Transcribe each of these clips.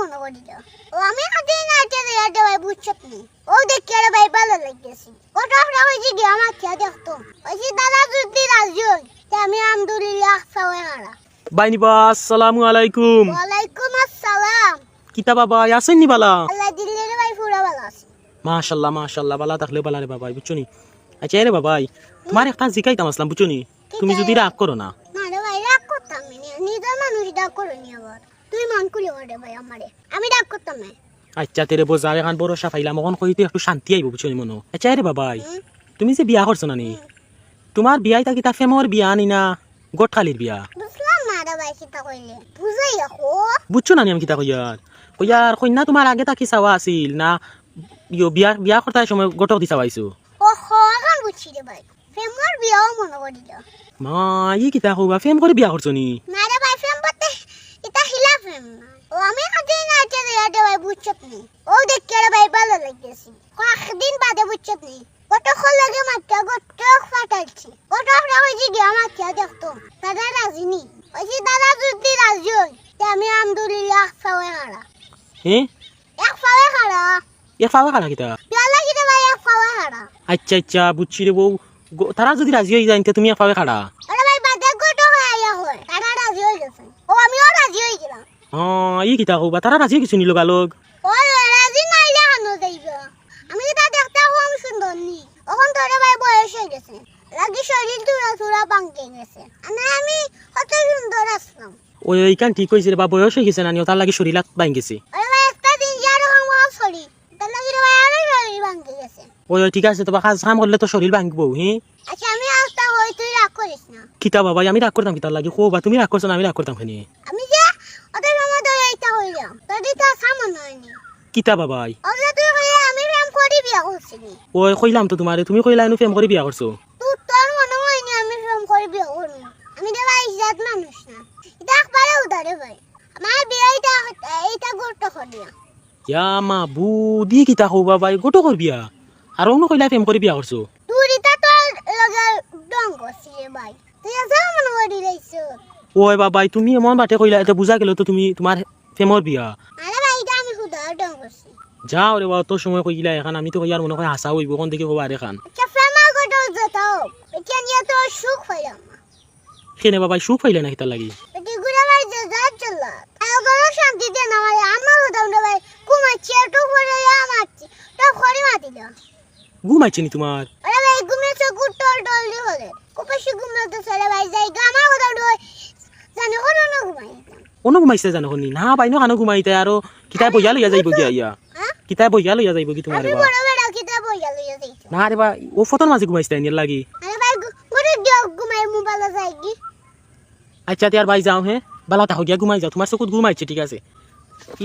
মনে করি ও আমি হাতে না হাতে দেয়াতে ভাই বুঝছত নি ও দেখি আরে ভাই ভালো লাগতেছে। কত আমরা হয়েছে কি আমার খেয়া দেখতো ওই দাদা যদি রাজি হই আমি আমদুলিল্লাহ সাওয়া হারা। বাইনি বা আসসালামু আলাইকুম। ওয়ালাইকুম আসসালাম। কিতা বাবা আসেন নি বালা? আল্লাহ দিল্লি রে ভাই পুরা ভালো আছে। মাশাল্লাহ মাশাল্লাহ বালা থাকলে বালা রে বাবাই বুঝছ নি? আচ্ছা রে বাবাই তোমার একটা জিকাইতাম আসলাম বুঝছ নি? তুমি যদি রাগ করো না। না রে ভাই রাগ করতাম নিজের মানুষ ডাক করে নি আবার। তুই মন করি রে ভাই আমারে। আমি ডাক করতাম না। আচ্ছা তেরে বোঝা এখন বড় সাফাইলাম এখন কইতে একটু শান্তি আইব বুঝছ মনো। আচ্ছা রে বাবাই তুমি যে বিয়া করছ না নি তোমার বিয়াই থাকি তা ফেমর বিয়া নি না গোটখালির বিয়া বুঝছ না আমি কিতা কইয়ার কইয়ার কন্যা তোমার আগে তাকি চাওয়া আছিল না ইয়ো বিয়া বিয়া করতার সময় গোটক দি চাওয়াইছো মা ই কিতা কইবা ফেম করে বিয়া করছ নি? না রে ভাই ফেম বলতে এটা হিলা ফেম না ও আমি হাতে না হাতে দেয়াতে ভাই বুঝছত নি ও দেখি রে ভাই ভালো লাগতেছে কয়েকদিন বাদে বুঝছত নি কতক্ষণ লাগে মাত্র? গত ফাটাইছি কত আমরা হয়েছে কি আমার খেয়া দেখতো। দাদা রাজি নি? ওই যে দাদা যদি রাজি হই আমি আমদুলিল্লাহ ফাওয়ে হারা। হ্যাঁ এক ফাওয়ে হারা। এ ফাওয়া কিতা রে ভাই এক ফাওয়ে হারা। আচ্ছা আচ্ছা বুঝছি রে বউ। তারা যদি রাজি হয়ে যায় তুমি ফাওয়া খাড়া আরে ভাই বাদে গত খাইয়া হয়। তারা রাজি হয়ে গেছে। ও আমিও রাজি হয়ে গেলাম। হ্যাঁ ই কিতা তারা রাজি কিছু নিল গালক ও রাজি নাইলে হানো যাইব আমি তা দেখতে কম সুন্দর নি এখন তোরে ভাই বয়স হয়ে গেছে। লাগি শরীর তুরা তুরা বাঙ্কে গেছে। না আমি কত সুন্দর আসলাম। ওই ওইখান ঠিক হয়েছে বা বয়স হয়ে গেছে না তার লাগে শরীর বাঙ্কে গেছে। ওই ঠিক আছে তোমার কাজ কাম করলে তো শরীর ভাঙবো আচ্ছা আমি আসতে হই তুই রাগ করিস না। কিতা বাবা আমি রাগ করতাম লাগে? তুমি রাগ করছ না আমি রাগ করতাম খানি। আমি যে ওদের মামা ধরে এইটা হইলাম তোর তো সামন হয়নি কিতা বাবাই। ওদের তুই হয়ে আমি প্রেম করি বিয়া করছিনি ওই কইলাম তো তোমারে তুমি কইলা এনু ফেম করে বিয়া করছ। তুই তোর মনে হয়নি আমি প্রেম করি বিয়া করব। আমি তো ভাই ইজাত মানুষ না। এটা একবারে উদারে ভাই। আমার বিয়ে এইটা এইটা করিয়া ইয়া মা বু দি কিতা কও বাবাই গোটো কর বিয়া। আর অন্য কইলা ফেম করে বিয়া করছ। তুই এটা তোর লগে ডং করছি ভাই। তুই আছে মনে করি লাইছ ওই বাবাই তুমি এমন বাটে কইলা এটা বুঝা গেল তো তুমি তোমার ফেমর বিয়া। আরে ভাই এটা আমি খুদা ডং করছি। যাও রে বাবা তোর সময় কইলা এখন? আমি তো কইয়ার মনে হয় হাসা হইব কোন দিকে কবা তোর সুখ হইলাম কেনে বাবাই সুখ পাইলে না কিতার লাগি? ভাই ভাই ভাই ঘুমাইছে নি তোমার? আরে ভাই ঘুমিয়েছে গুড টল টল দি হলে কুপাশি ঘুমাতে চলে ভাই যাই গামা কথা ডই জানি কোনো না ঘুমাই। অন্য ঘুমাইছে জানো শুনি না? পাই ন কানো ঘুমাইতে? আৰু কিতাই বহিয়া লইয়া যাইব গিয়া ইয়া হ্যাঁ কিতাই বহিয়া লইয়া যাইব কি বইয়া লইয়া যাইছো না ৰেবা ও ফটোৰ মাজে ঘুমাইছে এনে লাগি। আরে ভাই গুড়ি দিও ঘুমাই মোবাইল যাই কি আচ্ছা তিয়াৰ বাই যাওঁ হে বালা তাহ গিয়া ঘুমাই যাওঁ তোমাৰ চকুত ঘুমাইছে ঠিক আছে।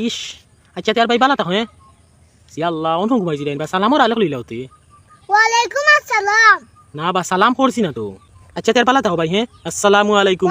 ইস আচ্ছা তিয়াৰ বাই বালা তাহ হে চিয়াল্লা অন্য ঘুমাইছি দেন বা সালামৰ আলেক লইলা হতে ওয়ালাইকুম আসসালাম। না বা সালাম করছি না তো। আচ্ছা তিয়াৰ বালা তাহ বাই হে আসসালামু আলাইকুম।